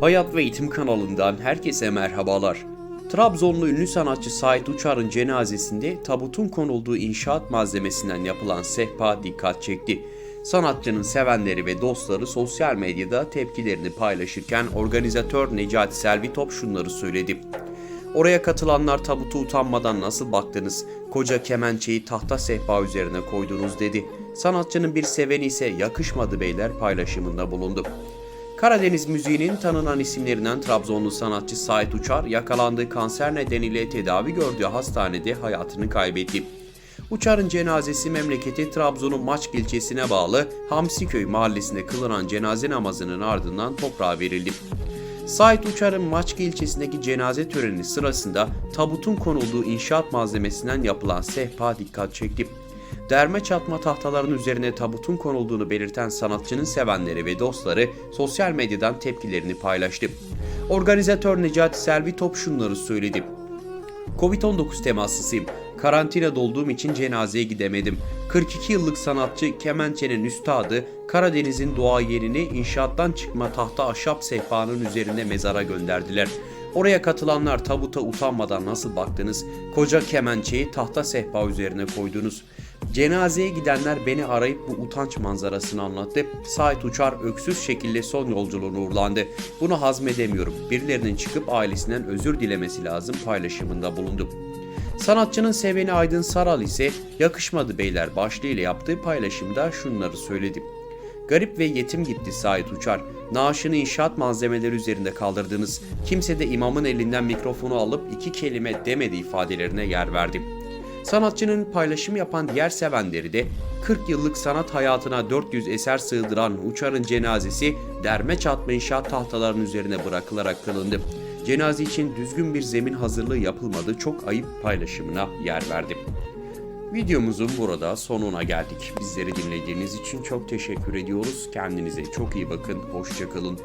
Hayat ve Eğitim kanalından herkese merhabalar. Trabzonlu ünlü sanatçı Sait Uçar'ın cenazesinde tabutun konulduğu inşaat malzemesinden yapılan sehpa dikkat çekti. Sanatçının sevenleri ve dostları sosyal medyada tepkilerini paylaşırken organizatör Necati Selvitop şunları söyledi. Oraya katılanlar tabutu utanmadan nasıl baktınız, koca kemençeyi tahta sehpa üzerine koydunuz dedi. Sanatçının bir seveni ise yakışmadı beyler paylaşımında bulundu. Karadeniz müziğinin tanınan isimlerinden Trabzonlu sanatçı Sait Uçar yakalandığı kanser nedeniyle tedavi gördüğü hastanede hayatını kaybetti. Uçar'ın cenazesi memleketi Trabzon'un Maçk ilçesine bağlı Hamsiköy mahallesinde kılınan cenaze namazının ardından toprağa verildi. Sait Uçar'ın Maçka ilçesindeki cenaze töreni sırasında tabutun konulduğu inşaat malzemesinden yapılan sehpa dikkat çekti. Derme çatma tahtaların üzerine tabutun konulduğunu belirten sanatçının sevenleri ve dostları sosyal medyadan tepkilerini paylaştı. Organizatör Necati Selvitop şunları söyledi. Covid-19 temassızıyım. Karantinada olduğum için cenazeye gidemedim. 42 yıllık sanatçı Kemençe'nin üstadı Karadeniz'in duayenini inşaattan çıkma tahta ahşap sehpanın üzerine mezara gönderdiler. Oraya katılanlar tabuta utanmadan nasıl baktınız? Koca kemençeyi tahta sehpa üzerine koydunuz. Cenazeye gidenler beni arayıp bu utanç manzarasını anlattı. Sait Uçar öksüz şekilde son yolculuğunu uğurlandı. Bunu hazmedemiyorum. Birilerinin çıkıp ailesinden özür dilemesi lazım paylaşımında bulundu. Sanatçının seveni Aydın Saral ise yakışmadı beyler başlığıyla yaptığı paylaşımda şunları söyledi. Garip ve yetim gitti Sait Uçar. Naaşını inşaat malzemeleri üzerinde kaldırdınız. Kimse de imamın elinden mikrofonu alıp iki kelime demedi ifadelerine yer verdi. Sanatçının paylaşım yapan diğer sevenleri de 40 yıllık sanat hayatına 400 eser sığdıran Uçar'ın cenazesi derme çatma inşaat tahtalarının üzerine bırakılarak kılındı. Cenaze için düzgün bir zemin hazırlığı yapılmadı çok ayıp paylaşımına yer verdi. Videomuzun burada sonuna geldik. Bizleri dinlediğiniz için çok teşekkür ediyoruz. Kendinize çok iyi bakın. Hoşçakalın.